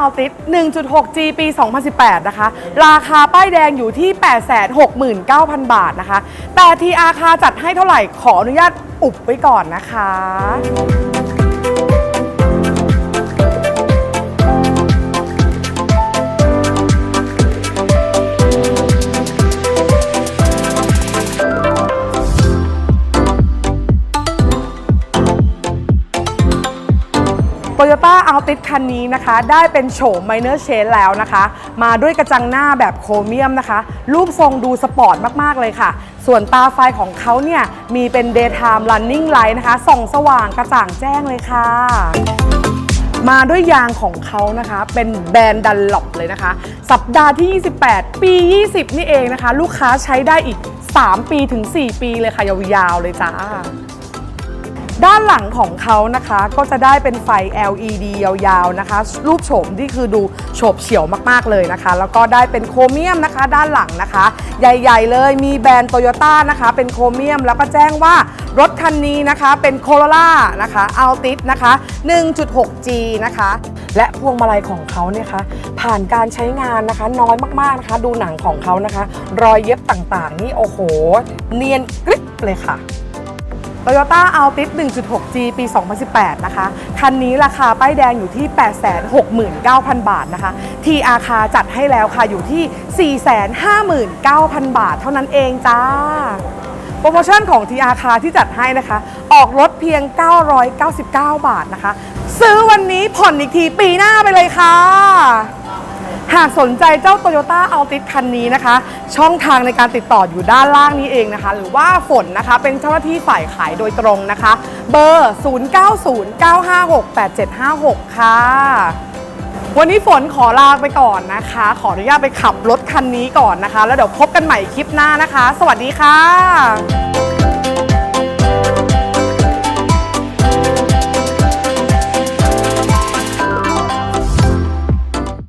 Altis 1.6G ปี 2018 นะคะ ราคาป้ายแดงอยู่ที่ 869,000 บาทนะคะ แต่ทีอาคาจัดให้เท่าไหร่ขออนุญาตอุบไว้ก่อนนะคะ Toyota Altis คันนี้นะคะ ได้เป็นโฉม Minor Change แล้วนะคะ มาด้วยกระจังหน้าแบบโครเมียมนะคะ รูปทรงดูสปอร์ตมากๆเลยค่ะ ส่วนตาไฟของเขาเนี่ยมีเป็น Daytime Running Light นะคะ ส่องสว่างกระจ่างแจ้งเลยค่ะมาด้วยยางของเขานะคะ เป็นแบรนด์ดันหลบเลยนะคะ สัปดาห์ที่ 28 ปี 20 นี่เองนะคะ ลูกค้าใช้ได้อีก 3 ปีถึง 4 ปีเลยค่ะ ยาวๆเลยจ้า ด้านหลังของเขานะคะก็จะได้เป็นไฟ LED ยาวๆนะคะ รูปโฉมที่คือดูโฉบเฉี่ยวมากๆเลยนะคะ แล้วก็ได้เป็นโครเมียมนะคะ ด้านหลังนะคะ ใหญ่ ๆ เลยมีแบรนด์โตโยต้านะคะ เป็นโครเมียมแล้วก็แจ้งว่ารถคันนี้นะคะเป็นโคโรล่านะคะอัลติสนะคะ 1.6G นะคะ และพวงมาลัยของเขาเนี่ยคะผ่านการใช้งานนะคะ น้อยมากๆนะคะ ดูหนังของเขานะคะ รอยเย็บต่างๆ นี่โอ้โห เนียนกริบเลยค่ะ Toyota Altis 1.6G ปี 2018 นะคะ คันนี้ราคาป้ายแดงอยู่ที่ 869,000 บาทนะคะ TR คาจัดให้แล้วค่ะอยู่ที่ 459,000 บาทเท่านั้นเองจ้า โปรโมชั่นของ TR คาที่จัดให้นะคะ ออกรถเพียง 999 บาทนะคะ ซื้อวันนี้ผ่อนอีกทีปีหน้าไปเลยค่ะ หากสนใจเจ้า Toyota Altis คันนี้นะคะ ช่องทางในการติดต่ออยู่ด้านล่างนี้เองนะคะ หรือว่าฝนนะคะเป็นเจ้าหน้าที่ฝ่ายขายโดยตรงนะคะ เบอร์ 0909568756 ค่ะ วันนี้ฝนขอลาไปก่อนนะคะ ขออนุญาตไปขับรถคันนี้ก่อนนะคะ แล้วเดี๋ยวพบกันใหม่คลิปหน้านะคะ สวัสดีค่ะ